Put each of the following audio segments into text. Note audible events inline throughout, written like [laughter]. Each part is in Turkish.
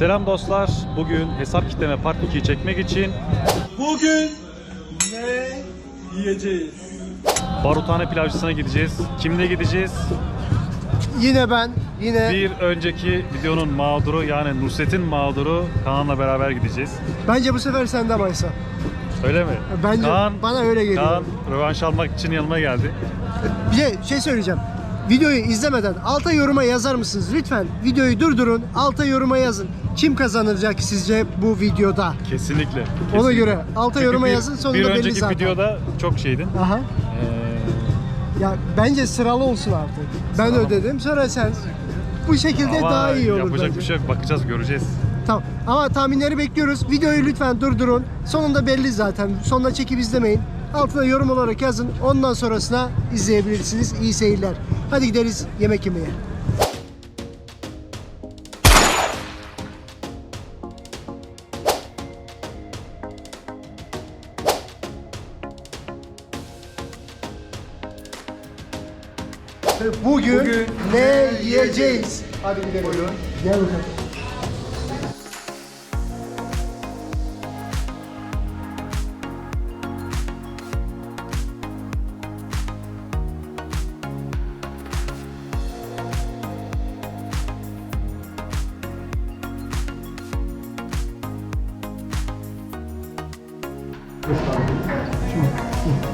Selam dostlar. Bugün hesap kitleme part 2'yi çekmek için Bugün ne yiyeceğiz? Baruthane pilavcısına gideceğiz. Kimle gideceğiz? Yine ben, yine Bir önceki videonun mağduru yani Nusret'in mağduru Kaan'la beraber gideceğiz. bence bu sefer sende Maysa. Öyle mi? Bence bana öyle geliyor. Kaan rövanş almak için yanıma geldi. Bir de şey söyleyeceğim. Videoyu izlemeden alta yoruma yazar mısınız? Lütfen videoyu durdurun, alta yoruma yazın. Kim kazanacak sizce bu videoda? Kesinlikle. Ona kesinlikle. göre alta Çünkü yoruma bir- yazın sonunda Bir belli önceki zaten. videoda çok şeydin. Aha. Ee, Ya bence sıralı olsun artık. Ben Sıralama. ödedim sonra sen. Bu şekilde ama daha iyi olur yapacak bence. bir şey yok. Bakacağız, göreceğiz. Tamam. Ama tahminleri bekliyoruz. Videoyu lütfen durdurun. Sonunda belli zaten. Sonunda çekip izlemeyin. Altına yorum olarak yazın. Ondan sonrasına izleyebilirsiniz. İyi seyirler. Hadi gideriz yemek yemeye. Bugün, Bugün ne yiyeceğiz? Hadi gidelim. Gel bakalım. ですか？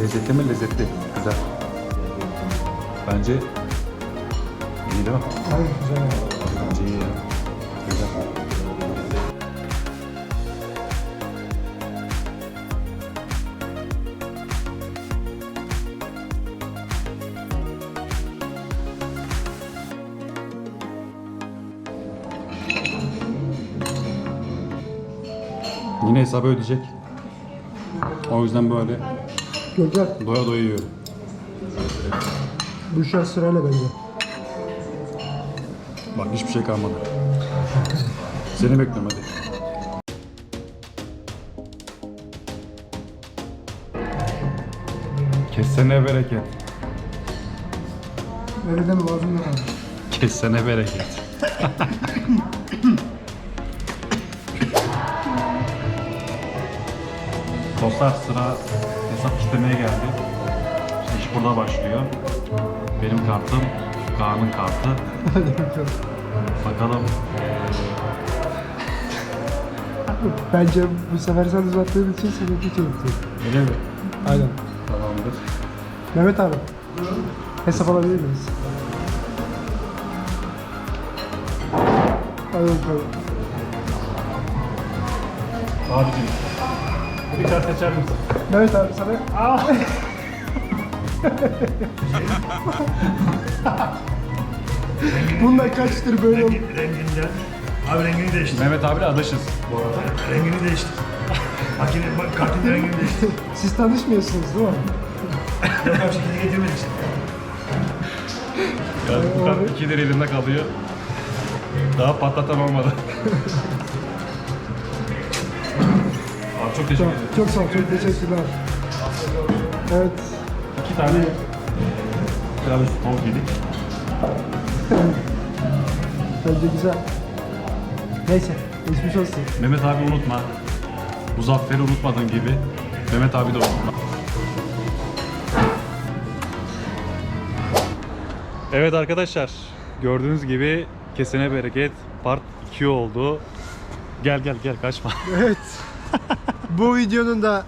Lezzetli mi? Lezzetli. Güzel. Bence iyi değil mi? Ay güzel. Bence iyi ya. Güzel. Yine hesabı ödeyecek. O yüzden böyle Güzel. doya doya yiyorum. Bu an sırayla bence. Bak hiçbir şey kalmadı. Seni bekliyorum hadi. Kesene bereket. Öyle deme ağzımda kaldı. Kesene bereket. [laughs] Dostlar sıra hesap kitlemeye geldi. İşte iş burada başlıyor. Benim kartım, Kaan'ın kartı. [laughs] Bakalım Bence bu sefer sen uzattığın için seninki çekti. öyle mi? Aynen. Tamamdır. Mehmet abi. Hesap alabilir miyiz? Hadi bakalım. Abicim. Bir kart seçer misin? Mehmet abi sana. Bunlar kaçtır böyle oldu? Renginden. Abi rengini değiştir. Mehmet abiyle adaşız bu arada. Rengini değiştir. Makine, bak kartın rengini değiştir. [laughs] Siz tanışmıyorsunuz değil mi? Yok abi şekilde getirmedik işte. Ya bu kart iki lira elimde kalıyor. Daha patlatan [laughs] Abi çok teşekkür Çok, ederim. çok sağ ol, çok teşekkürler. Evet. İki tane üstü tavuk yedik. Bence güzel. Neyse, geçmiş olsun. Mehmet abi unutma. Muzaffer'i unutmadığın gibi Mehmet abi de unutma. Evet arkadaşlar gördüğünüz gibi kesene bereket part 2 oldu. Gel gel gel kaçma. Evet. Bu videonun da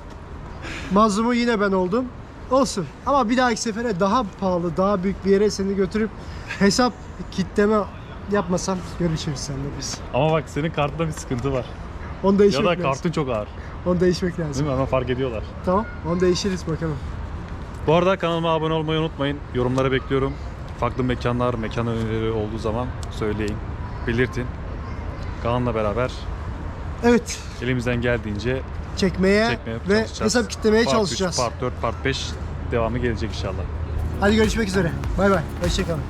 mazlumu yine ben oldum. Olsun. Ama bir dahaki sefere daha pahalı, daha büyük bir yere seni götürüp hesap kitleme yapmasam görüşürüz seninle biz. Ama bak senin kartında bir sıkıntı var. Onu Ya değişmek da lazım. kartın çok ağır. Onu değişmek lazım. Değil mi? Ama fark ediyorlar. Tamam. Onu değişiriz bakalım. Bu arada kanalıma abone olmayı unutmayın. Yorumlara bekliyorum. Farklı mekanlar, mekan önerileri olduğu zaman söyleyin. Belirtin. Kaan'la beraber Evet. elimizden geldiğince Çekmeye çekmeye ve hesap kitlemeye part çalışacağız. 3, part 4, part 5 devamı gelecek inşallah. Hadi görüşmek üzere. Bay bay. Hoşçakalın.